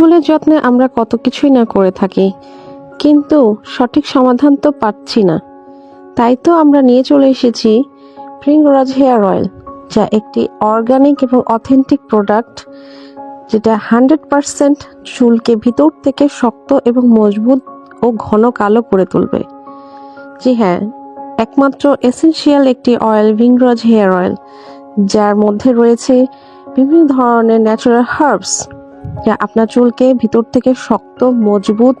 চুলের যত্নে আমরা কত কিছুই না করে থাকি, কিন্তু সঠিক সমাধান তো পাচ্ছি না। তাই তো আমরা নিয়ে চলে এসেছি প্রিংরাজ হেয়ার অয়েল, যা একটি অর্গানিক এবং অথেন্টিক প্রোডাক্ট যেটা হান্ড্রেড পারসেন্ট চুলকে ভিতর থেকে শক্ত এবং মজবুত ও ঘন কালো করে তুলবে। জি হ্যাঁ একমাত্র এসেনশিয়াল একটি অয়েল ভিংরাজ হেয়ার অয়েল, যার মধ্যে রয়েছে বিভিন্ন ধরনের ন্যাচারাল হার্বস যা আপনার চুলকে ভিতর থেকে শক্ত, মজবুত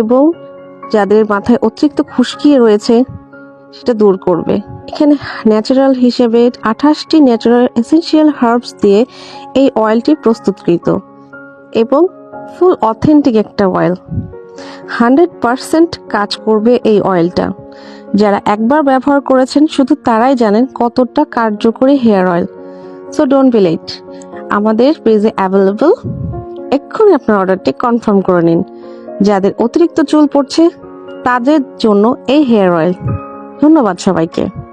এবং যাদের মাথায় অতিরিক্ত খুশকি রয়েছে, সেটা দূর করবে। এখানে ন্যাচারাল হিসেবে আঠাশটি ন্যাচারাল এসেনশিয়াল হার্বস দিয়ে এই অয়েলটি প্রস্তুতকৃত এবং ফুল অথেন্টিক একটা অয়েল হান্ড্রেড পারসেন্ট কাজ করবে এই অয়েলটা যারা একবার ব্যবহার করেছেন, শুধু তারাই জানেন কতটা কার্যকরী hair oil so don't be late আমাদের পেজে অ্যাভেলেবল এক্ষুনি আপনার অর্ডারটি কনফার্ম করে নিন। যাদের অতিরিক্ত চুল পড়ছে, তাদের জন্য এই হেয়ার অয়েল। ধন্যবাদ সবাইকে।